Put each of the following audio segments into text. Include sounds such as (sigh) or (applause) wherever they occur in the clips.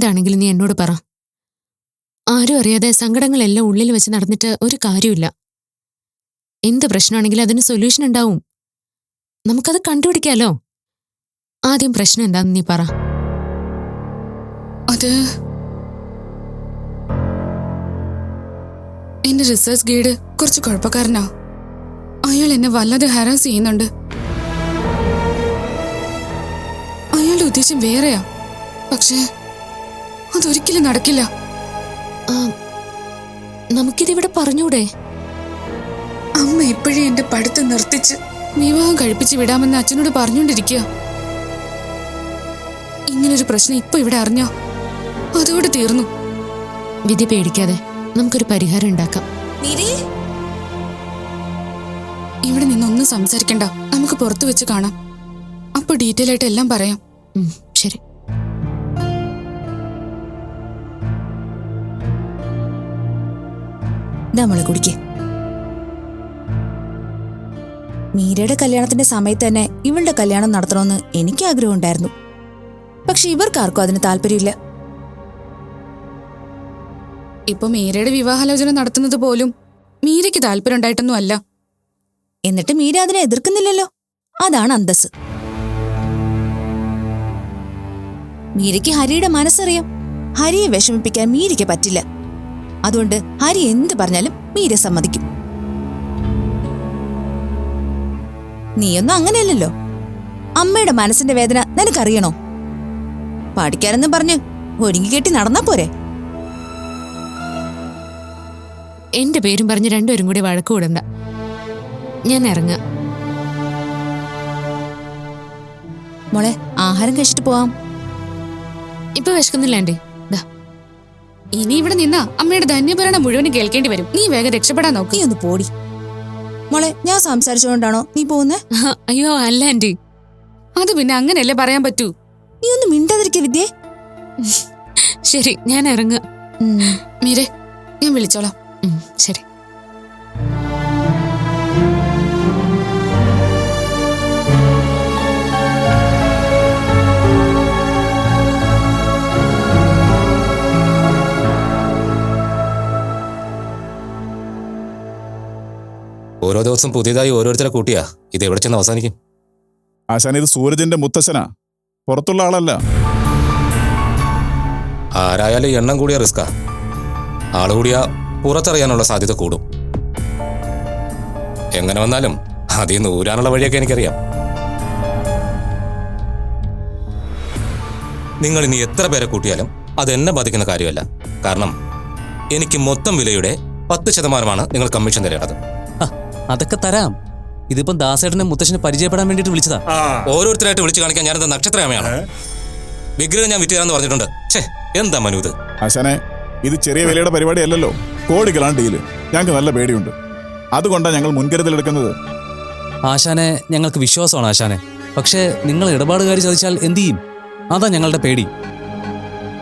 എന്താണെങ്കിലും നീ എന്നോട് പറ. ആരും അറിയാതെ സങ്കടങ്ങളെല്ലാം ഉള്ളിൽ വെച്ച് നടന്നിട്ട് ഒരു കാര്യമില്ല എന്ത് പ്രശ്നമാണെങ്കിലും അതിന് സൊല്യൂഷൻ ഉണ്ടാവും. നമുക്കത് കണ്ടുപിടിക്കാലോ? ആദ്യം പ്രശ്നം എന്താന്ന് നീ പറ. അത് എന്റെ റിസർച്ച് ഗൈഡ് കുറച്ച് കുഴപ്പക്കാരനാ. അയാൾ എന്നെ വല്ലാതെ ഹരാസ് ചെയ്യുന്നുണ്ട്. അയാളുടെ ഉദ്ദേശം വേറെയാ. പക്ഷേ അതൊരിക്കലും നടക്കില്ല. നമുക്കിതിവിടെ പറഞ്ഞൂടെ? അമ്മ ഇപ്പോഴേ എന്റെ പഠിത്തം നിർത്തിച്ച് വിവാഹം കഴിപ്പിച്ച് വിടാമെന്ന് അച്ഛനോട് പറഞ്ഞുകൊണ്ടിരിക്കുക. ഇങ്ങനൊരു പ്രശ്നം ഇപ്പൊ ഇവിടെ അറിഞ്ഞോ? അതോടെ തീർന്നു. വിധി പേടിക്കാതെ നമുക്കൊരു പരിഹാരം ഉണ്ടാക്കാം. ഇവിടെ നിന്നൊന്നും സംസാരിക്കണ്ട. നമുക്ക് പുറത്തു വെച്ച് കാണാം. അപ്പൊ ഡീറ്റെയിൽ ആയിട്ട് എല്ലാം പറയാം. നമ്മളെ കുടിക്ക്. മീരയുടെ കല്യാണത്തിന്റെ സമയത്ത് തന്നെ ഇവളുടെ കല്യാണം നടത്തണമെന്ന് എനിക്ക് ആഗ്രഹം ഉണ്ടായിരുന്നു പക്ഷെ ഇവർക്കാർക്കും അതിന് താല്പര്യമില്ല. ഇപ്പൊ മീരയുടെ വിവാഹാലോചന നടത്തുന്നത് പോലും മീരയ്ക്ക് താല്പര്യം ഉണ്ടായിട്ടൊന്നും അല്ല എന്നിട്ട് മീര അതിനെ എതിർക്കുന്നില്ലല്ലോ? അതാണ് അന്തസ് മീരയ്ക്ക് ഹരിയുടെ മനസ്സറിയാം. ഹരിയെ വിഷമിപ്പിക്കാൻ മീരയ്ക്ക് പറ്റില്ല. അതുകൊണ്ട് ഹരി എന്ത് പറഞ്ഞാലും മീര സമ്മതിക്കും. നീയൊന്നും അങ്ങനെയല്ലല്ലോ. അമ്മയുടെ മനസ്സിന്റെ വേദന നിനക്കറിയണോ? പഠിക്കാനെന്ന് പറഞ്ഞ് ഒരുങ്ങി കെട്ടി നടന്നാ പോരെ? എന്റെ പേരും പറഞ്ഞ് രണ്ടുപേരും കൂടി വഴക്ക് കൂടണ്ട. ഞാൻ ഇറങ്ങ. മോളെ ആഹാരം കഴിച്ചിട്ട് പോവാം. ഇപ്പൊ വിശക്കുന്നില്ല ഇനി ഇവിടെ നിന്നാ അമ്മയുടെ ധന്യഭരണം മുഴുവനും കേൾക്കേണ്ടി വരും. നീ വേഗം രക്ഷപ്പെടാൻ നോക്ക്. നീ ഒന്ന് പോടി. മോളെ ഞാൻ സംസാരിച്ചുകൊണ്ടാണോ നീ പോകുന്നേ? അയ്യോ അല്ല ആന്റി. അത് പിന്നെ അങ്ങനെയല്ലേ പറയാൻ പറ്റൂ? നീ ഒന്ന് മിണ്ടാതിരിക്ക വിദ്യേ. ശരി ഞാൻ ഇറങ്ങാം. മീരെ ഞാൻ വിളിച്ചോളാം. ഉം, ശരി. ഓരോ ദിവസം പുതിയതായി ഓരോരുത്തരെ കൂട്ടിയാ. ഇത് എവിടെ ചെന്ന് അവസാനിക്കും? ആശാൻ ഇത് സൂരജിന്റെ മുത്തശ്ശനാ. പുറത്തുള്ള ആളല്ല. ആരായാലും എണ്ണം കൂടിയ റിസ്കാ ആൾ കൂടിയാ പുറത്തറിയാനുള്ള സാധ്യത കൂടും. എങ്ങനെ വന്നാലും അതിൽ നിന്ന് ഊരാനുള്ള വഴിയൊക്കെ എനിക്കറിയാം. നിങ്ങൾ ഇനി എത്ര പേരെ കൂട്ടിയാലും അത് എന്നെ ബാധിക്കുന്ന കാര്യമല്ല. കാരണം എനിക്ക് മൊത്തം വിലയുടെ പത്ത് ശതമാനമാണ് നിങ്ങൾ കമ്മീഷൻ തരേണ്ടത്. അതൊക്കെ തരാം. ഇതിപ്പം ദാസേട്ടനെ മുത്തശ്ശനെ പരിചയപ്പെടാൻ വേണ്ടിട്ട് വിളിച്ചതാ. ഓരോരുത്തരായിട്ട് വിളിച്ചു കാണിക്കാൻ ഞാനെന്താ നക്ഷത്രമയാണ് വിഗ്രഹം ഞാൻ വിറ്റുതരാന്ന് പറഞ്ഞിട്ടുണ്ട്. ഛേ എന്താ മനു ഇത്? ആശാനെ ഇത് ചെറിയ വിലയുടെ പരിപാടി അല്ലല്ലോ കോടികളാണ് ഡീൽ ഞങ്ങൾക്ക് നല്ല പേടിയുണ്ട്. അതുകൊണ്ടാണ് ഞങ്ങൾ മുൻകരുതലെടുക്കുന്നത് ആശാനെ ഞങ്ങൾക്ക് വിശ്വാസമാണ് ആശാനെ. പക്ഷേ നിങ്ങൾ ഇടപാടുകാർ ചതിച്ചാൽ എന്ത് ചെയ്യും? അതാ ഞങ്ങളുടെ പേടി.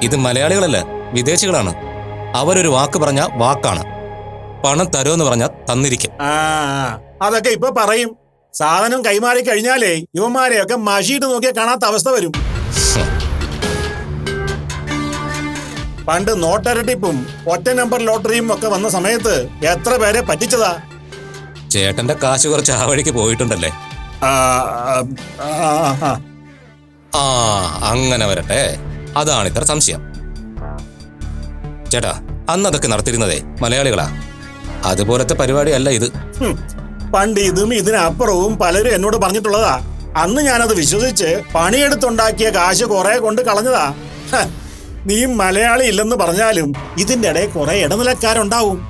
ഇത് മലയാളികളല്ല വിദേശികളാണ്. അവരൊരു വാക്ക് പറഞ്ഞ വാക്കാണ്. പണം തരുമെന്ന് പറഞ്ഞാൽ തന്നിരിക്കും. ആ അതൊക്കെ ഇപ്പൊ പറയും. സാധനം കൈമാറി കഴിഞ്ഞാലേ ഇവന്മാരെയൊക്കെ മഷിയിട്ട് നോക്കിയാൽ കാണാത്ത അവസ്ഥ വരും. പണ്ട് നോട്ടരട്ടിപ്പും ഒറ്റ നമ്പർ ലോട്ടറിയും ഒക്കെ വന്ന സമയത്ത് എത്ര പേരെ പറ്റിച്ചതാ? ചേട്ടന്റെ കാശ് കുറച്ച് ആ വഴിക്ക് പോയിട്ടുണ്ടല്ലേ? ആ, ആ, ആ, ആ. ആ അങ്ങനെ വരട്ടെ. അതാണ് ഇത്ര സംശയം. ചേട്ടാ അന്ന് അതൊക്കെ നടത്തിയിരുന്നതേ മലയാളികളാ? അതുപോലത്തെ പരിപാടിയല്ല ഇത്. ഹും. പണ്ട് ഇതും ഇതിനപ്പുറവും പലരും എന്നോട് പറഞ്ഞിട്ടുള്ളതാ. അന്ന് ഞാനത് വിശ്വസിച്ച് പണിയെടുത്തുണ്ടാക്കിയ കാശ് കുറെ കൊണ്ട് കളഞ്ഞതാ. ഹ, നീ മലയാളി ഇല്ലെന്ന് പറഞ്ഞാലും ഇതിന്റെ ഇടയിൽ കുറെ ഇടനിലക്കാരുണ്ടാവും.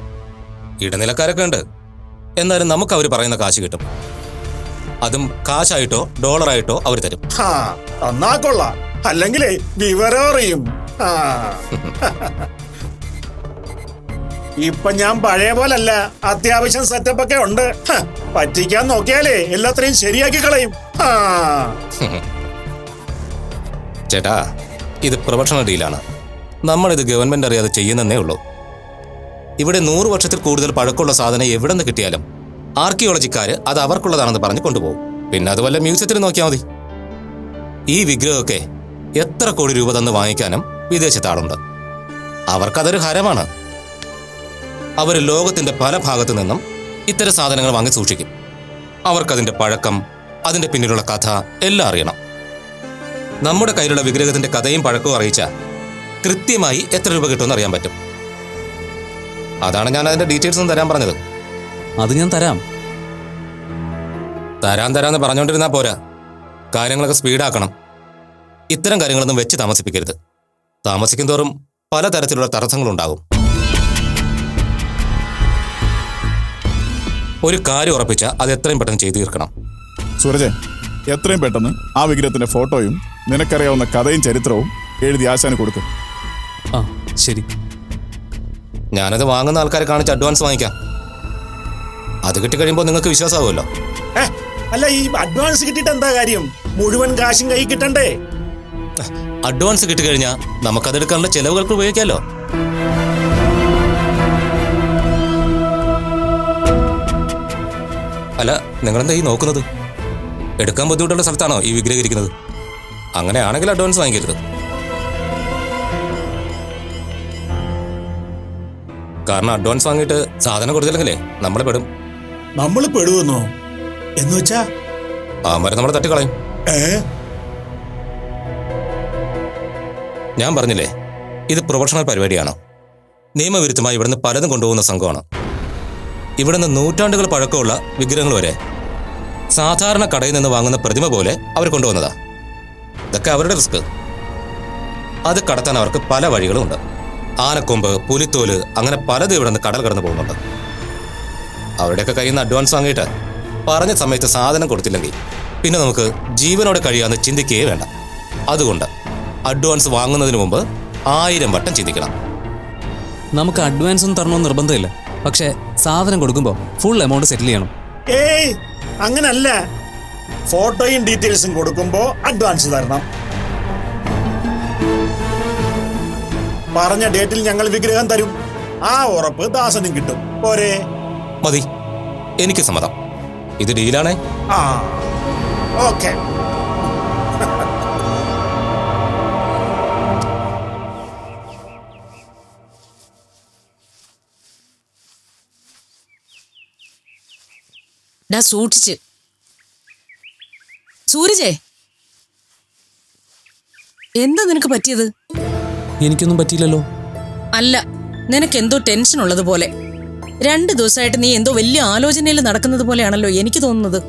ഇടനിലക്കാരൊക്കെ ഉണ്ട്. എന്നാലും നമുക്ക് അവർ പറയുന്ന കാശ് കിട്ടും. അതും കാശായിട്ടോ ഡോളറായിട്ടോ അവർ തരും. ഹാ തന്നാ കൊള്ളാം. അല്ലെങ്കിലേ വിവരം അറിയും. ആ. (laughs) ഇപ്പൊ ഞാൻ പഴയ പോലല്ല. അത്യാവശ്യം സെറ്റപ്പ് ഒക്കെ ഉണ്ട്. പറ്റിക്കാൻ നോക്കിയാലേ എല്ലാത്രയും ശരിയാക്കി കളയും. ആ. ചേട്ടാ ഇത് പ്രൊഫഷണൽ ഡീലാണ്. നമ്മളിത് ഗവൺമെന്റ് അറിയാതെ ചെയ്യുന്നതേ ഉള്ളൂ. ഇവിടെ നൂറ് വർഷത്തിൽ കൂടുതൽ പഴക്കമുള്ള സാധനം എവിടെ നിന്ന് കിട്ടിയാലും ആർക്കിയോളജിക്കാര് അത് അവർക്കുള്ളതാണെന്ന് പറഞ്ഞു കൊണ്ടുപോകും. പിന്നെ അത് വല്ല മ്യൂസിയത്തിൽ നോക്കിയാൽ മതി. ഈ വിഗ്രഹമൊക്കെ എത്ര കോടി രൂപ തന്ന് വാങ്ങിക്കാനും വിദേശത്താളുണ്ട്. അവർക്കതൊരു ഹരമാണ്. അവർ ലോകത്തിന്റെ പല ഭാഗത്തു നിന്നും ഇത്തരം സാധനങ്ങൾ വാങ്ങി സൂക്ഷിക്കും. അവർക്കതിന്റെ പഴക്കം അതിന്റെ പിന്നിലുള്ള കഥ എല്ലാം അറിയണം. നമ്മുടെ കയ്യിലുള്ള വിഗ്രഹത്തിന്റെ കഥയും പഴക്കവും അറിയിച്ച കൃത്യമായി എത്ര രൂപ കിട്ടുമെന്ന് അറിയാൻ പറ്റും. അതാണ് ഞാൻ അതിന്റെ ഡീറ്റെയിൽസ് ഒന്നും തരാൻ പറഞ്ഞത്. അത് ഞാൻ തരാം. തരാൻ തരാന്ന് പറഞ്ഞുകൊണ്ടിരുന്നാ പോരാ. കാര്യങ്ങളൊക്കെ സ്പീഡാക്കണം. ഇത്തരം കാര്യങ്ങളൊന്നും വെച്ച് താമസിപ്പിക്കരുത്. താമസിക്കും തോറും പലതരത്തിലുള്ള തടസ്സങ്ങളുണ്ടാകും. ഒരു കാര്യം ഉറപ്പിച്ച അത് എത്രയും പെട്ടെന്ന് ചെയ്തു തീർക്കണം. സൂരജ് എത്രയും പെട്ടെന്ന് ആ വിഗ്രഹത്തിന്റെ ഫോട്ടോയും നിനക്കറിയാവുന്ന കഥയും ചരിത്രവും എഴുതി ആശാന് കൊടുക്കും. ആ ശരി. ഞാനത് വാങ്ങുന്ന ആൾക്കാരെ കാണിച്ച് അഡ്വാൻസ് വാങ്ങിക്കാം. അത് കിട്ടിക്കഴിയുമ്പോൾ നിങ്ങൾക്ക് വിശ്വാസമാവുമല്ലോ അല്ല ഈ അഡ്വാൻസ് കിട്ടിയിട്ട് എന്താ കാര്യം? മുഴുവൻ കാശും കൈ കിട്ടണ്ടേ? അഡ്വാൻസ് കിട്ടിക്കഴിഞ്ഞാൽ നമുക്കതെടുക്കാനുള്ള ചെലവുകൾക്ക് ഉപയോഗിക്കാമല്ലോ അല്ല നിങ്ങളെന്താ ഈ നോക്കുന്നത്? എടുക്കാൻ ബുദ്ധിമുട്ടുള്ള സ്ഥലത്താണോ ഈ വിഗ്രഹം ഇരിക്കുന്നത് അങ്ങനെയാണെങ്കിൽ അഡ്വാൻസ് വാങ്ങിക്കരുത്. കാരണം അഡ്വാൻസ് വാങ്ങിയിട്ട് സാധനം കൊടുത്തില്ലെങ്കിലേ നമ്മൾ പെടും. നമ്മൾ പെടുവെന്നോ? എന്ന് വെച്ചാ? ആ മരം നമ്മളെ തട്ടിക്കളയും. ഞാൻ പറഞ്ഞില്ലേ ഇത് പ്രൊഫഷണൽ പരിപാടിയാണ്? നിയമവിരുദ്ധമായി ഇവിടുന്ന് പലതും കൊണ്ടുപോകുന്ന സംഘമാണ്. ഇവിടുന്ന് നൂറ്റാണ്ടുകൾ പഴക്കമുള്ള വിഗ്രഹങ്ങൾ വരെ സാധാരണ കടയിൽ നിന്ന് വാങ്ങുന്ന പ്രതിമ പോലെ അവർ കൊണ്ടുവന്നതാ. ഇതൊക്കെ അവരുടെ റിസ്ക്. അത് കടത്താൻ അവർക്ക് പല വഴികളുമുണ്ട് ആനക്കൊമ്പ് പുലിത്തോൽ അങ്ങനെ പലതും ഇവിടെ നിന്ന് കടൽ കടന്നു പോകുന്നുണ്ട്. അവരുടെയൊക്കെ കയ്യിൽ നിന്ന് അഡ്വാൻസ് വാങ്ങിയിട്ട് പറഞ്ഞ സമയത്ത് സാധനം കൊടുത്തില്ലെങ്കിൽ പിന്നെ നമുക്ക് ജീവനോടെ കഴിയാമെന്ന് ചിന്തിക്കുകയേ വേണ്ട. അതുകൊണ്ട് അഡ്വാൻസ് വാങ്ങുന്നതിന് മുമ്പ് ആയിരം വട്ടം ചിന്തിക്കണം. നമുക്ക് അഡ്വാൻസ് ഒന്നും തരണമെന്ന് നിർബന്ധമില്ല. പക്ഷേ സാധനം കൊടുക്കുമ്പോൾ ഫുൾ എമൗണ്ട് സെറ്റിൽ ചെയ്യണം. ഏയ് അങ്ങനല്ല. ഫോട്ടോയും ഡീറ്റെയിൽസും കൊടുക്കുമ്പോ അഡ്വാൻസ് തരണം. പറഞ്ഞ ഡേറ്റിൽ ഞങ്ങൾ വിഗ്രഹം തരും. ആ ഉറപ്പ് ദാസനും കിട്ടും. പോരെ. മതി. എനിക്ക് സമ്മതം. ഇത് ഡീലാണേ ആ ഓക്കെ. ഡാ സൂക്ഷിച്ച്. സൂരജേ. എന്താ നിനക്ക് പറ്റിയത്? എനിക്കൊന്നും പറ്റിയില്ലല്ലോ. അല്ല നിനക്ക് എന്തോ ടെൻഷൻ ഉള്ളത് പോലെ. രണ്ട് ദിവസമായിട്ട് നീ എന്തോ വലിയ ആലോചനയിൽ നടക്കുന്നത് പോലെയാണല്ലോ എനിക്ക് തോന്നുന്നത്.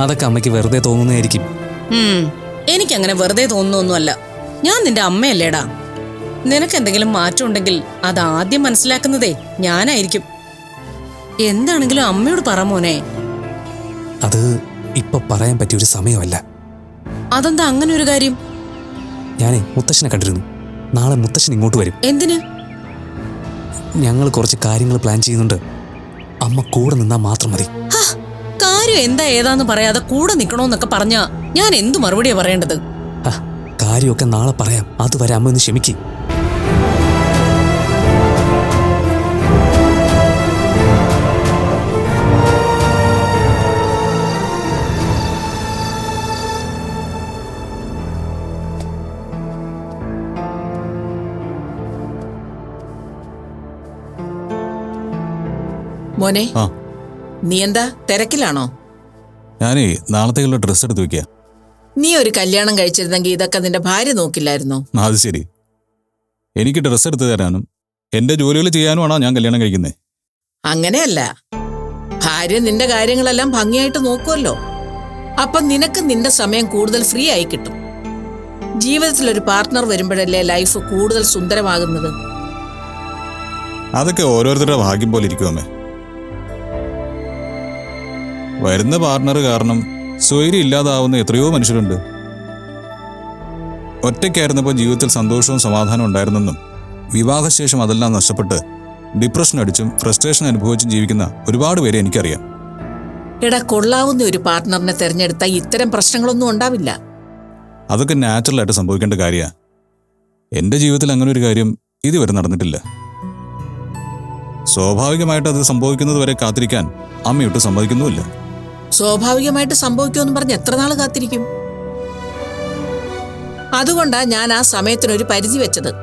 അതൊക്കെ അമ്മയ്ക്ക് വെറുതെ തോന്നുന്നതായിരിക്കും. എനിക്ക് അങ്ങനെ വെറുതെ തോന്നുന്നൊന്നുമല്ല. ഞാൻ നിന്റെ അമ്മയല്ലേടാ. നിനക്ക് എന്തെങ്കിലും മാറ്റം ഉണ്ടെങ്കിൽ അത് ആദ്യം മനസ്സിലാക്കുന്നതേ ഞാനായിരിക്കും. എന്താണെങ്കിലും അമ്മയോട് പറ മോനെ. അത് ഇപ്പൊ പറയാൻ പറ്റിയ ഒരു സമയമല്ല. അതെന്താ അങ്ങനെ ഒരു കാര്യം? ഞാനേ മുത്തശ്ശനെ കണ്ടിരുന്നു. നാളെ മുത്തശ്ശൻ ഇങ്ങോട്ട് വരും. എന്തിന്? ഞങ്ങൾ കുറച്ച് കാര്യങ്ങൾ പ്ലാൻ ചെയ്യുന്നുണ്ട്. അമ്മ കൂടെ നിന്നാ മാത്രം മതി. ഹ, കാര്യം എന്താ ഏതാന്ന് പറയാതെ കൂടെ നിക്കണോന്നൊക്കെ പറഞ്ഞാ ഞാൻ എന്തു മറുപടിയാ പറയേണ്ടത്? കാര്യമൊക്കെ നാളെ പറയാം. അതുവരെ അമ്മ ഒന്ന് ക്ഷമിക്ക്. മോനെ ആ. നീ എന്താ തിരക്കിലാണോ? ഞാനേ നാളത്തേക്കുള്ള ഡ്രസ്സ് എടുത്ത് വെക്കുക നീ ഒരു കല്യാണം കഴിച്ചിരുന്നെങ്കിൽ ഇതൊക്കെ നിന്റെ ഭാര്യ നോക്കില്ലായിരുന്നോ? അത് ശരി. എനിക്ക് ഡ്രസ്സ് എടുത്ത് തരാനും എന്റെ ജോലികൾ ചെയ്യാനുമാണോ ഞാൻ കല്യാണം കഴിക്കുന്നത് അങ്ങനെയല്ല. ഭാര്യ നിന്റെ കാര്യങ്ങളെല്ലാം ഭംഗിയായിട്ട് നോക്കുമല്ലോ അപ്പൊ നിനക്ക് നിന്റെ സമയം കൂടുതൽ ഫ്രീ ആയി കിട്ടും. ജീവിതത്തിൽ ഒരു പാർട്ട്ണർ വരുമ്പോഴല്ലേ ലൈഫ് കൂടുതൽ സുന്ദരമാകുന്നത്? അതൊക്കെ ഓരോരുത്തരുടെ ഭാഗ്യം പോലെ ഇരിക്കുമേ വരുന്ന പാർട്ണർ കാരണം സ്വൈര്യം ഇല്ലാതാവുന്ന എത്രയോ മനുഷ്യരുണ്ട്. ഒറ്റയ്ക്കായിരുന്നപ്പോൾ ജീവിതത്തിൽ സന്തോഷവും സമാധാനവും ഉണ്ടായിരുന്നെന്നും വിവാഹശേഷം അതെല്ലാം നഷ്ടപ്പെട്ട് ഡിപ്രഷൻ അടിച്ചും ഫ്രസ്ട്രേഷൻ അനുഭവിച്ചും ജീവിക്കുന്ന ഒരുപാട് പേരെ എനിക്കറിയാം. എടാ കൊള്ളാവുന്ന ഒരു പാർട്ണറിനെ തിരഞ്ഞെടുത്താൽ ഇത്തരം പ്രശ്നങ്ങളൊന്നും ഉണ്ടാവില്ല. അതൊക്കെ നാച്ചുറലായിട്ട് സംഭവിക്കേണ്ട കാര്യമാണ് എന്റെ ജീവിതത്തിൽ അങ്ങനെ ഒരു കാര്യം ഇതുവരെ നടന്നിട്ടില്ല. സ്വാഭാവികമായിട്ട് അത് സംഭവിക്കുന്നത് വരെ കാത്തിരിക്കാൻ അമ്മയൊട്ട് സമ്മതിക്കുന്നുമില്ല. സ്വാഭാവികമായിട്ട് സംഭവിക്കുമെന്ന് പറഞ്ഞ് എത്ര നാൾ കാത്തിരിക്കും? അതുകൊണ്ടാ ഞാൻ ആ സമയത്തിനൊരു പരിധി വെച്ചത്.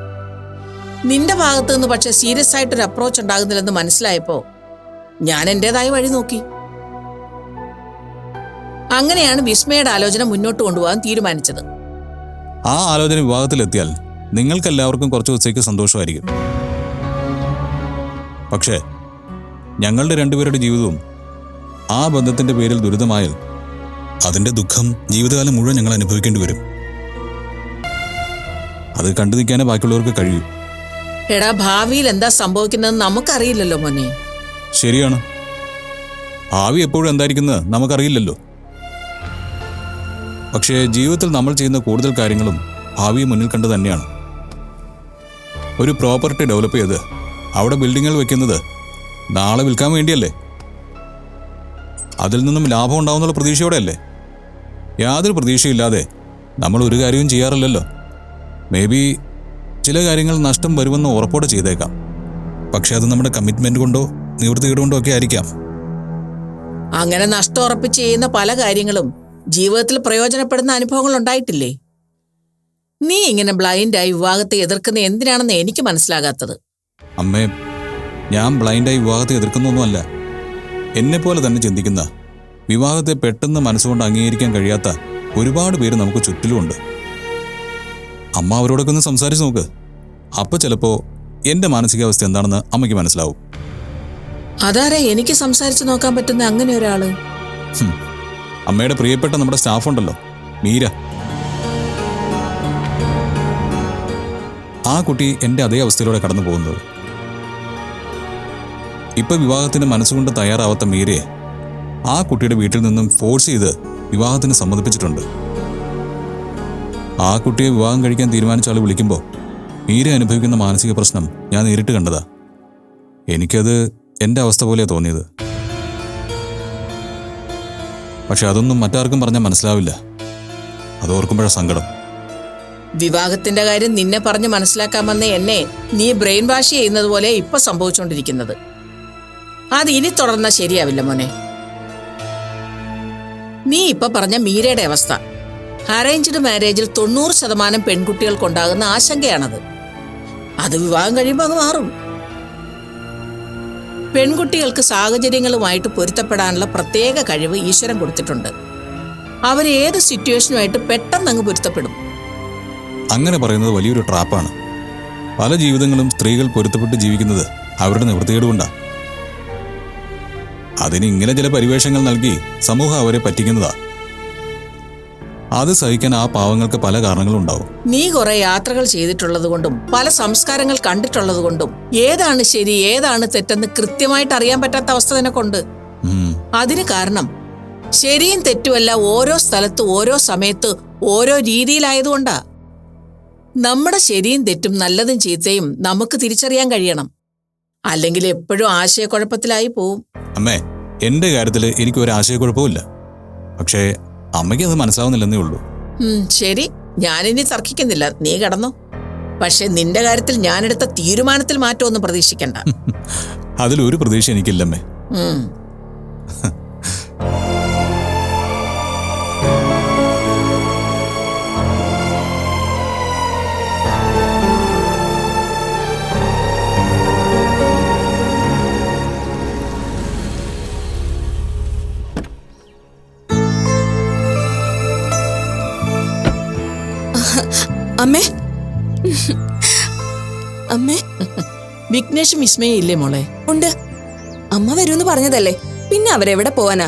നിന്റെ ഭാഗത്തു നിന്ന് പക്ഷെ സീരിയസ് ആയിട്ടൊരു അപ്രോച്ച് ഉണ്ടാകുന്നില്ലെന്ന് മനസ്സിലായപ്പോ ഞാൻ എന്റെതായ വഴി നോക്കി. അങ്ങനെയാണ് വിസ്മയുടെ ആലോചന മുന്നോട്ട് കൊണ്ടുപോകാൻ തീരുമാനിച്ചത്. ആ ആലോചന വിവാഹത്തിലെത്തിയാൽ നിങ്ങൾക്കെല്ലാവർക്കും കുറച്ച് ദിവസത്തേക്ക് സന്തോഷമായിരിക്കും. പക്ഷേ ഞങ്ങളുടെ രണ്ടുപേരുടെ ജീവിതവും ആ ബന്ധത്തിന്റെ പേരിൽ ദുരിതമായാൽ അതിന്റെ ദുഃഖം ജീവിതകാലം മുഴുവൻ ഞങ്ങൾ അനുഭവിക്കേണ്ടി വരും. അത് കണ്ടു നിൽക്കാനേ ബാക്കിയുള്ളവർക്ക് കഴിയൂ. എടാ ഭാവിയിൽ എന്താ സംഭവിക്കുന്നതെന്ന് നമുക്കറിയില്ലല്ലോ മോനെ. ശരിയാണ്. ഭാവി എപ്പോഴും എന്തായിരിക്കുന്നത് നമുക്കറിയില്ലല്ലോ. പക്ഷേ ജീവിതത്തിൽ നമ്മൾ ചെയ്യുന്ന കൂടുതൽ കാര്യങ്ങളും ഭാവിയെ മുന്നിൽ കണ്ട് തന്നെയാണ്. ഒരു പ്രോപ്പർട്ടി ഡെവലപ്പ് ചെയ്ത് അവിടെ ബിൽഡിങ്ങുകൾ വെക്കുന്നത് നാളെ വിൽക്കാൻ വേണ്ടിയല്ലേ? അതിൽ നിന്നും ലാഭം ഉണ്ടാവുന്നുള്ള പ്രതീക്ഷയോടെയല്ലേ? യാതൊരു പ്രതീക്ഷയില്ലാതെ നമ്മൾ ഒരു കാര്യവും ചെയ്യാറില്ലല്ലോ. മേ ബി ചില കാര്യങ്ങൾ നഷ്ടം വരുമെന്ന് ഉറപ്പോടെ ചെയ്തേക്കാം. പക്ഷെ അത് നമ്മുടെ കമ്മിറ്റ്മെന്റ് കൊണ്ടോ നിവൃത്തികേട് കൊണ്ടോ ഒക്കെ ആയിരിക്കാം. അങ്ങനെ നഷ്ടം ഉറപ്പിച്ച് ചെയ്യുന്ന പല കാര്യങ്ങളും ജീവിതത്തിൽ പ്രയോജനപ്പെടുന്ന അനുഭവങ്ങൾ ഉണ്ടായിട്ടില്ലേ? നീ ഇങ്ങനെ ബ്ലൈൻഡായി വിവാഹത്തെ എതിർക്കുന്ന എന്തിനാണെന്ന് എനിക്ക് മനസ്സിലാകാത്തത്. അമ്മേ ഞാൻ ബ്ലൈൻഡായി വിവാഹത്തെ എതിർക്കുന്നൊന്നുമല്ല. എന്നെപ്പോലെ തന്നെ ചിന്തിക്കുന്ന വിവാഹത്തെ പെട്ടെന്ന് മനസ്സുകൊണ്ട് അംഗീകരിക്കാൻ കഴിയാത്ത ഒരുപാട് പേര് നമുക്ക് ചുറ്റിലുമുണ്ട്. അമ്മ അവരോടൊക്കെ ഒന്ന് സംസാരിച്ച് നോക്ക്. അപ്പൊ ചിലപ്പോ എന്റെ മാനസികാവസ്ഥ എന്താണെന്ന് അമ്മയ്ക്ക് മനസ്സിലാവും. അതാരെ എനിക്ക് സംസാരിച്ചു നോക്കാൻ പറ്റുന്ന അങ്ങനെ ഒരാൾ. അമ്മയുടെ പ്രിയപ്പെട്ട നമ്മുടെ സ്റ്റാഫ് ഉണ്ടല്ലോ മീര. ആ കുട്ടി എന്റെ അതേ അവസ്ഥയിലൂടെ കടന്നു പോകുന്നത് ഇപ്പൊ വിവാഹത്തിന് മനസ്സുകൊണ്ട് തയ്യാറാവാത്ത മീരയെ ആ കുട്ടിയുടെ വീട്ടിൽ നിന്നും ഫോഴ്സ് ചെയ്ത് വിവാഹത്തിന് സമ്മതിപ്പിച്ചിട്ടുണ്ട്. ആ കുട്ടിയെ വിവാഹം കഴിക്കാൻ തീരുമാനിച്ച ആൾ വിളിക്കുമ്പോൾ മീര അനുഭവിക്കുന്ന മാനസിക പ്രശ്നം ഞാൻ നേരിട്ട് കണ്ടതാ. എനിക്കത് എന്റെ അവസ്ഥ പോലെയാ തോന്നിയത്. പക്ഷെ അതൊന്നും മറ്റാർക്കും പറഞ്ഞാൽ മനസ്സിലാവില്ല. അത് ഓർക്കുമ്പോഴാ സങ്കടം. വിവാഹത്തിന്റെ കാര്യം നിന്നെ പറഞ്ഞ് മനസ്സിലാക്കാമെന്ന് എന്നെ നീ ബ്രെയിൻ വാഷ് ചെയ്യുന്നത് പോലെ ഇപ്പൊ സംഭവിച്ചുകൊണ്ടിരിക്കുന്നത് അത് ഇനി തുടർന്നാൽ ശരിയാവില്ല മോനെ. നീ ഇപ്പൊ പറഞ്ഞ മീരയുടെ അവസ്ഥ. അറേഞ്ച്ഡ് മാരേജിൽ തൊണ്ണൂറ് ശതമാനം പെൺകുട്ടികൾക്കുണ്ടാകുന്ന ആശങ്കയാണത്. അത് വിവാഹം കഴിയുമ്പോൾ അങ്ങ് മാറും. പെൺകുട്ടികൾക്ക് സാഹചര്യങ്ങളുമായിട്ട് പൊരുത്തപ്പെടാനുള്ള പ്രത്യേക കഴിവ് ഈശ്വരൻ കൊടുത്തിട്ടുണ്ട്. അവർ ഏത് സിറ്റുവേഷനുമായിട്ട് പെട്ടെന്ന് അങ്ങ് പൊരുത്തപ്പെടും. അങ്ങനെ പറയുന്നത് വലിയൊരു ട്രാപ്പാണ്. പല ജീവിതങ്ങളും സ്ത്രീകൾ പൊരുത്തപ്പെട്ട് ജീവിക്കുന്നത് അവരുടെ നിവൃത്തികേട് കൊണ്ടാ അതിന് ഇങ്ങനെ ചില പരിവേഷങ്ങൾ നൽകി സമൂഹം അവരെ പറ്റിക്കുന്നതാ. അത് സഹിക്കാൻ ആ പാവങ്ങൾക്ക് പല കാരണങ്ങളും ഉണ്ടാവും. നീ കുറെ യാത്രകൾ ചെയ്തിട്ടുള്ളത് കൊണ്ടും പല സംസ്കാരങ്ങൾ കണ്ടിട്ടുള്ളത് കൊണ്ടും ഏതാണ് ശരി ഏതാണ് തെറ്റെന്ന് കൃത്യമായിട്ട് അറിയാൻ പറ്റാത്ത അവസ്ഥ തന്നെ കൊണ്ട്. അതിന് കാരണം ശരിയും തെറ്റുമല്ല ഓരോ സ്ഥലത്ത് ഓരോ സമയത്ത് ഓരോ രീതിയിലായതുകൊണ്ടാ നമ്മുടെ ശരിയും തെറ്റും നല്ലതും ചീത്തയും നമുക്ക് തിരിച്ചറിയാൻ കഴിയണം. അല്ലെങ്കിൽ എപ്പോഴും ആശയക്കുഴപ്പത്തിലായി പോവും. അമ്മേ എന്റെ കാര്യത്തിൽ എനിക്ക് ഒരു ആശയക്കുഴപ്പമില്ല പക്ഷേ അമ്മയ്ക്ക് അത് മനസ്സിലാവുന്നില്ലെന്നേ ഉള്ളൂ. ശരി. ഞാനിനി തർക്കിക്കുന്നില്ല. നീ കടന്നു. പക്ഷെ നിന്റെ കാര്യത്തിൽ ഞാനെടുത്ത തീരുമാനത്തിൽ മാറ്റമൊന്നും പ്രതീക്ഷിക്കണ്ട. (laughs) അതിലൊരു പ്രതീക്ഷ എനിക്കില്ലമ്മേ. (laughs) അമ്മേ. അമ്മേ. വിഘ്നേഷും വിസ്മയും ഇല്ലേ മോളെ? ഉണ്ട്. അമ്മ വരുമെന്ന് പറഞ്ഞതല്ലേ. പിന്നെ അവരെവിടെ പോവാനാ?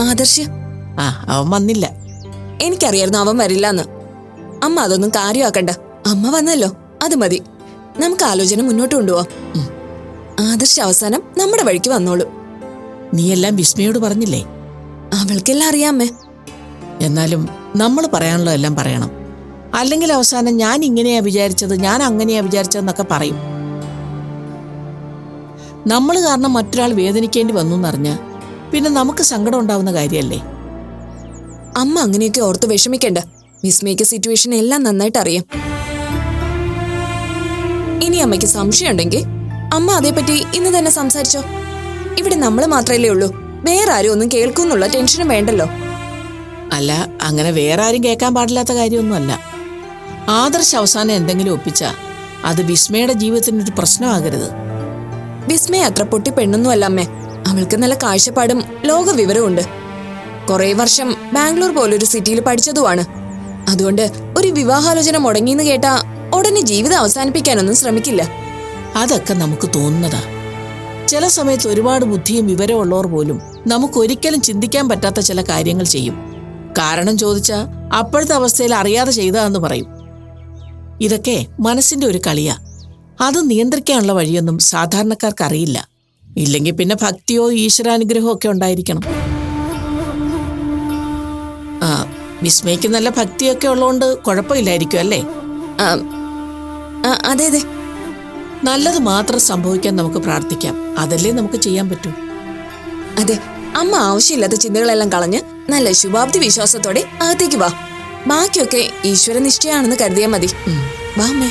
ആദർശ്. ആ അവൻ വന്നില്ല. എനിക്കറിയായിരുന്നു അവൻ വരില്ലെന്ന്. അമ്മ അതൊന്നും കാര്യമാക്കണ്ട. അമ്മ വന്നല്ലോ. അത് മതി. നമുക്ക് ആലോചന മുന്നോട്ട് കൊണ്ടുപോവാം. ആദർശ് ആദർശ അവസാനം നമ്മുടെ വഴിക്ക് വന്നോളൂ. നീ എല്ലാം വിസ്മയോട് പറഞ്ഞില്ലേ? അവൾക്കെല്ലാം അറിയാമേ എന്നാലും നമ്മൾ പറയാനുള്ളതെല്ലാം പറയണം. അല്ലെങ്കിൽ അവസാനം ഞാൻ ഇങ്ങനെയാ വിചാരിച്ചത് ഞാൻ അങ്ങനെയാ വിചാരിച്ചതെന്നൊക്കെ പറയും. നമ്മൾ കാരണം മറ്റൊരാൾ വേദനിക്കേണ്ടി വന്നു എന്നറിഞ്ഞ് പിന്നെ നമുക്ക് സങ്കടം ഉണ്ടാവുന്ന കാര്യമല്ലേ അമ്മ അങ്ങനെയൊക്കെ ഓർത്ത് വിഷമിക്കണ്ട. വിസ്മയ്ക്ക് സിറ്റുവേഷൻ എല്ലാം നന്നായിട്ട് അറിയാം. ഇനി അമ്മയ്ക്ക് സംശയം ഉണ്ടെങ്കിൽ അമ്മ അതേപ്പറ്റി ഇന്ന് തന്നെ സംസാരിച്ചോ. ഇവിടെ നമ്മൾ മാത്രമല്ലേ ഉള്ളൂ. വേറെ ആരും ഒന്നും കേൾക്കുന്നുള്ള ടെൻഷനും വേണ്ടല്ലോ. അല്ല അങ്ങനെ വേറെ ആരും കേൾക്കാൻ പാടില്ലാത്ത കാര്യമൊന്നുമല്ല. ആദർശ അവസാനം എന്തെങ്കിലും ഒപ്പിച്ച അത് വിസ്മയുടെ ജീവിതത്തിനൊരു പ്രശ്നമാകരുത്. വിസ്മയ അത്ര പൊട്ടി പെണ്ണൊന്നും അല്ല അമ്മേ. അവൾക്ക് നല്ല കാഴ്ചപ്പാടും ലോക വിവരവും കുറെ വർഷം ബാംഗ്ലൂർ പോലൊരു സിറ്റിയിൽ പഠിച്ചതുമാണ്. അതുകൊണ്ട് ഒരു വിവാഹാലോചന മുടങ്ങിയെന്ന് കേട്ടാ ഉടനെ ജീവിതം അവസാനിപ്പിക്കാനൊന്നും ശ്രമിക്കില്ല. അതൊക്കെ നമുക്ക് തോന്നുന്നതാ. ചില സമയത്ത് ഒരുപാട് ബുദ്ധിയും വിവരമുള്ളവർ പോലും നമുക്ക് ഒരിക്കലും ചിന്തിക്കാൻ പറ്റാത്ത ചില കാര്യങ്ങൾ ചെയ്യും. കാരണം ചോദിച്ചാൽ അപ്പോഴത്തെ അവസ്ഥയിൽ അറിയാതെ ചെയ്തതാന്ന് പറയും. ഇതൊക്കെ മനസ്സിന്റെ ഒരു കളിയാ. അത് നിയന്ത്രിക്കാനുള്ള വഴിയൊന്നും സാധാരണക്കാർക്ക് അറിയില്ല ഇല്ലെങ്കിൽ പിന്നെ ഭക്തിയോ ഈശ്വരാനുഗ്രഹമോ ഒക്കെ ഉണ്ടായിരിക്കണം. ആ വിസ്മയ്ക്ക് നല്ല ഭക്തിയൊക്കെ ഉള്ളതുകൊണ്ട് കുഴപ്പമില്ലായിരിക്കും അല്ലേ? അതെ അതെ. നല്ലത് മാത്രം സംഭവിക്കാൻ നമുക്ക് പ്രാർത്ഥിക്കാം. അതല്ലേ നമുക്ക് ചെയ്യാൻ പറ്റൂ. അതെ അമ്മ ആവശ്യമില്ലാത്ത ചിന്തകളെല്ലാം കളഞ്ഞ് നല്ല ശുഭാപ്തി വിശ്വാസത്തോടെ അകത്തേക്ക് വാ. ബാക്കിയൊക്കെ ഈശ്വര നിഷ്ഠയാണെന്ന് കരുതിയാൽ മതി. വാ അമ്മേ.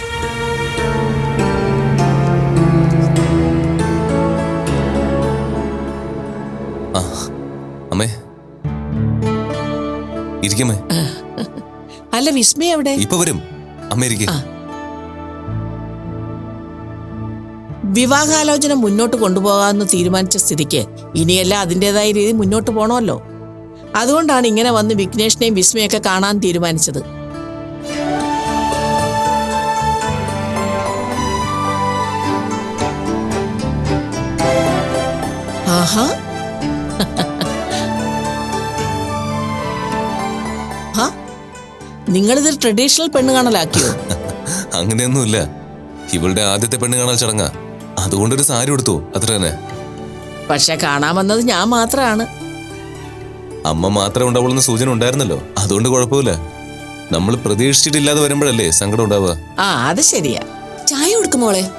അമ്മേ. ഇരിക്കമ്മേ. അല്ല വിസ്മയ എവിടെ? ഇപ്പൊ വരും. അമേരിക്ക ഇരിക്കെ. വിവാഹാലോചന മുന്നോട്ട് കൊണ്ടുപോകാമെന്ന് തീരുമാനിച്ച സ്ഥിതിക്ക് ഇനിയെല്ലാം അതിന്റെതായ രീതി മുന്നോട്ട് പോകണമല്ലോ അതുകൊണ്ടാണ് ഇങ്ങനെ വന്ന് വിഘ്നേഷിനെയും വിസ്മയൊക്കെ കാണാൻ തീരുമാനിച്ചത്. ആഹാ. ട്രഡീഷണൽ പെണ്ണ് കാണലാക്കിയോ? അങ്ങനെയൊന്നുമില്ല. ഇവളുടെ ആദ്യത്തെ പെണ്ണ് കാണാൻ ചടങ്ങാ. അതുകൊണ്ടൊരു സാരി കൊടുത്തു അത്ര തന്നെ പക്ഷെ കാണാൻ വന്നത് ഞാൻ മാത്രമാണ്. അമ്മ മാത്രമേ ഉണ്ടാവുള്ളൂ സൂചന ഉണ്ടായിരുന്നല്ലോ. അതുകൊണ്ട് കുഴപ്പമില്ല. നമ്മൾ പ്രതീക്ഷിച്ചിട്ടില്ലാതെ വരുമ്പോഴല്ലേ സങ്കടം ഉണ്ടാവുക. ആ അത് ശരിയാ. ചായ കൊടുക്കുമോളെ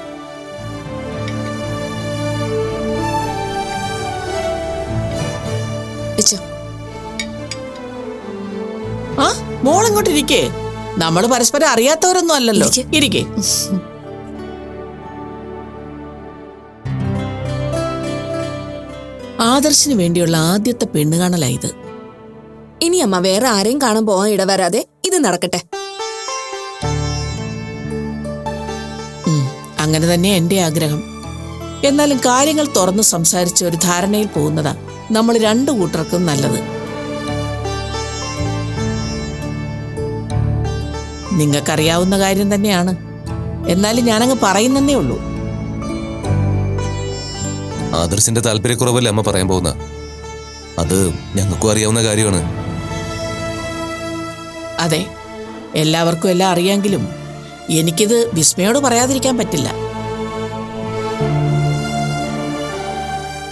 ആ മോളിങ്ങോട്ട് ഇരിക്കേ നമ്മൾ പരസ്പരം അറിയാത്തവരൊന്നും അല്ലല്ലോ. ഇരിക്ക്. ആദർശിന് വേണ്ടിയുള്ള ആദ്യത്തെ പെണ്ണുകാണലായത്. ഇനി അമ്മ വേറെ ആരെയും കാണാൻ പോവാൻ ഇടവരാതെ ഇത് നടക്കട്ടെ. അങ്ങനെ തന്നെ എന്റെ ആഗ്രഹം. എന്നാലും കാര്യങ്ങൾ തുറന്ന് സംസാരിച്ച ഒരു ധാരണയിൽ പോകുന്നതാ നമ്മൾ രണ്ടു കൂട്ടർക്കും നല്ലത്. നിങ്ങൾക്കറിയാവുന്ന കാര്യം തന്നെയാണ്. എന്നാലും ഞാനങ്ങ് പറയുന്നേ ഉള്ളൂ. ആദർശിന്റെ താല്പര്യക്കുറവല്ലേ അമ്മ പറയാൻ പോകുന്ന? അത് ഞങ്ങൾക്കും അറിയാവുന്ന കാര്യമാണ്. അതെ എല്ലാവർക്കും എല്ലാം അറിയാമെങ്കിലും എനിക്കിത് വിസ്മയോട് പറയാതിരിക്കാൻ പറ്റില്ല.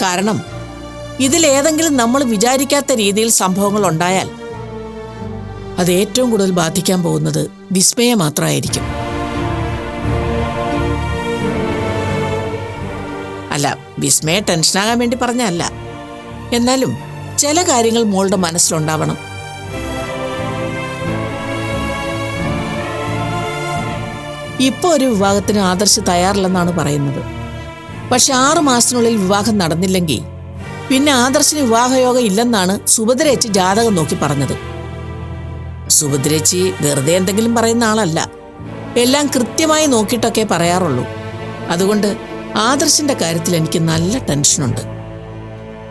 കാരണം ഇതിലേതെങ്കിലും നമ്മൾ വിചാരിക്കാത്ത രീതിയിൽ സംഭവങ്ങൾ ഉണ്ടായാൽ അത് ഏറ്റവും കൂടുതൽ ബാധിക്കാൻ പോകുന്നത് വിസ്മയെ മാത്രമായിരിക്കും. അല്ല വിസ്മയെ ടെൻഷനാകാൻ വേണ്ടി പറഞ്ഞല്ല എന്നാലും ചില കാര്യങ്ങൾ മോളുടെ മനസ്സിലുണ്ടാവണം. ഇപ്പോൾ ഒരു വിവാഹത്തിന് ആദർശ് തയ്യാറില്ലെന്നാണ് പറയുന്നത്. പക്ഷെ ആറു മാസത്തിനുള്ളിൽ വിവാഹം നടന്നില്ലെങ്കിൽ പിന്നെ ആദർശിന് വിവാഹയോഗം ഇല്ലെന്നാണ് സുഭദ്രേച്ചി ജാതകം നോക്കി പറഞ്ഞത്. സുഭദ്രേച്ചി വെറുതെ എന്തെങ്കിലും പറയുന്ന ആളല്ല. എല്ലാം കൃത്യമായി നോക്കിയിട്ടൊക്കെ പറയാറുള്ളൂ. അതുകൊണ്ട് ആദർശിന്റെ കാര്യത്തിൽ എനിക്ക് നല്ല ടെൻഷനുണ്ട്.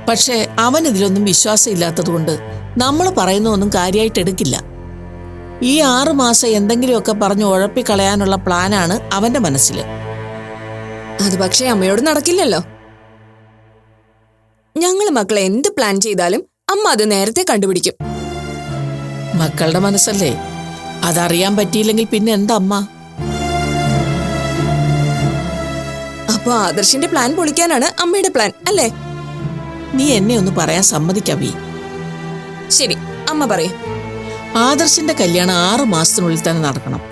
പക്ഷേ അവൻ ഇതിലൊന്നും വിശ്വാസം ഇല്ലാത്തതുകൊണ്ട് നമ്മൾ പറയുന്നതൊന്നും കാര്യമായിട്ട് എടുക്കില്ല. ഈ ആറു മാസം എന്തെങ്കിലുമൊക്കെ പറഞ്ഞ് ഉഴപ്പിക്കളയാനുള്ള പ്ലാനാണ് അവന്റെ മനസ്സിൽ അത് പക്ഷേ അമ്മയോട് നടക്കില്ലല്ലോ. ഞങ്ങൾ മക്കളെ എന്ത് പ്ലാൻ ചെയ്താലും അമ്മ അത് നേരത്തെ കണ്ടുപിടിക്കും. മക്കളുടെ മനസ്സല്ലേ? അതറിയാൻ പറ്റിയില്ലെങ്കിൽ പിന്നെ എന്താ അമ്മ? അപ്പൊ ആദർശിന്റെ പ്ലാൻ പൊളിക്കാനാണ് അമ്മയുടെ പ്ലാൻ അല്ലേ? നീ എന്നെ ഒന്ന് പറയാൻ സമ്മതിക്കവി ശരി അമ്മ പറയും. ആദർശിന്റെ കല്യാണം ആറു മാസത്തിനുള്ളിൽ തന്നെ നടക്കണം.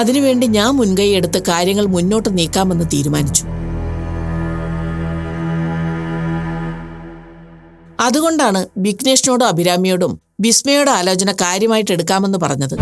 അതിനുവേണ്ടി ഞാൻ മുൻകൈ എടുത്ത് കാര്യങ്ങൾ മുന്നോട്ട് നീക്കാമെന്ന് തീരുമാനിച്ചു. അതുകൊണ്ടാണ് വിഘ്നേഷിനോടും അഭിരാമിയോടും വിസ്മയുടെ ആലോചന കാര്യമായിട്ട് എടുക്കാമെന്ന് പറഞ്ഞത്.